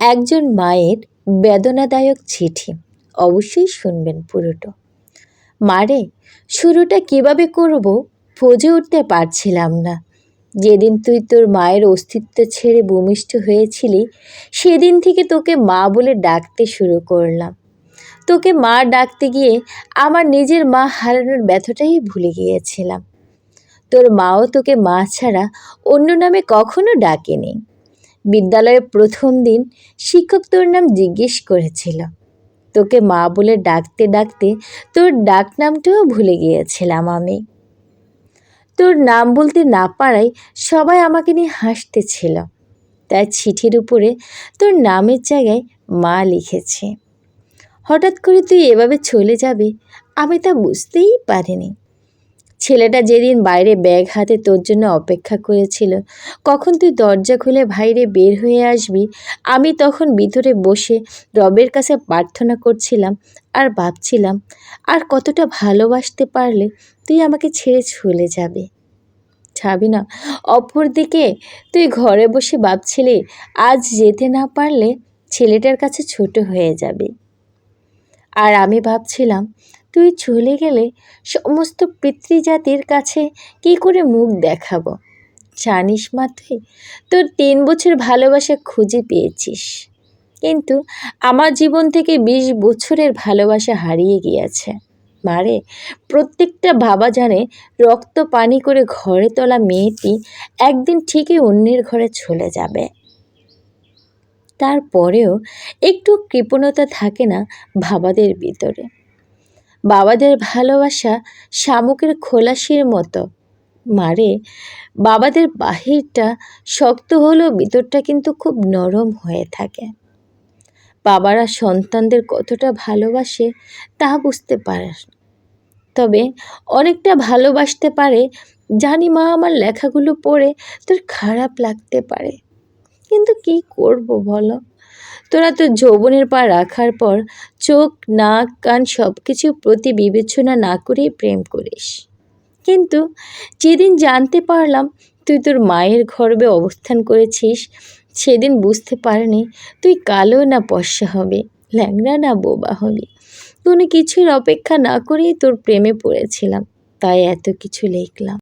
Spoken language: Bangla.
একজন মায়ের বেদনাদায়ক চিঠি। অবশ্যই শুনবেন পুরোটা। মারে, শুরুটা কীভাবে করব? বুঝে উঠতে পারছিলাম না। যেদিন তুই তোর মায়ের অস্তিত্ব ছেড়ে ভূমিষ্ঠ হয়েছিলি, সেদিন থেকে তোকে মা বলে ডাকতে শুরু করলাম। তোকে মা ডাকতে গিয়ে আমার নিজের মা হারানোর ব্যথাটাই ভুলে গিয়েছিলাম। তোর মাও তোকে মা ছাড়া অন্য নামে কখনো ডাকেনি। বিদ্যালয়ের প্রথম দিন শিক্ষক তোর নাম জিজ্ঞেস করেছিল। তোকে মা বলে ডাকতে ডাকতে তোর ডাক নামটাও ভুলে গিয়েছিলাম আমি। তোর নাম বলতে না পারায় সবাই আমাকে নিয়ে হাসতেছিল। তাই চিঠির উপরে তোর নামের জায়গায় মা লিখেছে। হঠাৎ করে তুই এভাবে চলে যাবে, আমি তা বুঝতেই পারিনি। ছেলেটা যেদিন বাইরে ব্যাগ হাতে তোর জন্য অপেক্ষা করেছিল, কখন তুই দরজা খুলে বাইরে বের হয়ে আসবি, আমি তখন ভিতরে বসে রবের কাছে প্রার্থনা করছিলাম আর ভাবছিলাম, আর কতটা ভালোবাসতে পারলে তুই আমাকে ছেড়ে চলে যাবে। ছাবি না, অপরদিকে তুই ঘরে বসে ভাবছিলি, আজ যেতে না পারলে ছেলেটার কাছে ছোট হয়ে যাবে। আর আমি ভাবছিলাম তুই চলে গেলে সমস্ত পিতৃজাতির কাছে কি করে মুখ দেখাবো? জানিস মা তুই, তোর তিন বছর ভালোবাসা খুঁজে পেয়েছিস। কিন্তু আমার জীবন থেকে বিশ বছরের ভালোবাসা হারিয়ে গিয়েছে। মারে প্রত্যেকটা বাবা জানে রক্ত পানি করে ঘরে তোলা মেয়েটি একদিন ঠিকই অন্যের ঘরে চলে যাবে। তারপরেও একটু কৃপণতা থাকে না বাবাদের ভিতরে। বাবাদের ভালোবাসা শামুকের খোলাসির মতো। মারে, বাবাদের বাহিরটা শক্ত হলেও ভিতরটা কিন্তু খুব নরম হয়ে থাকে। বাবারা সন্তানদের কতটা ভালোবাসে তা বুঝতে পারে তবে অনেকটা ভালোবাসতে পারে, জানি মা আমার লেখাগুলো পড়ে তোর খারাপ লাগতে পারে। কিন্তু কি করব বলো? তোরা তো যৌবনের পা রাখার পর চোখ, নাক, কান সব কিছু প্রতি বিবেচনা না করেই প্রেম করিস। কিন্তু যেদিন জানতে পারলাম তুই তোর মায়ের গর্বে অবস্থান করেছিস, সেদিন বুঝতে পারিনি তুই কালো না পশা হবে, ল্যাংড়া না বোবা হবি। কোনো কিছুর অপেক্ষা না করেই তোর প্রেমে পড়েছিলাম, তাই এত কিছু লিখলাম।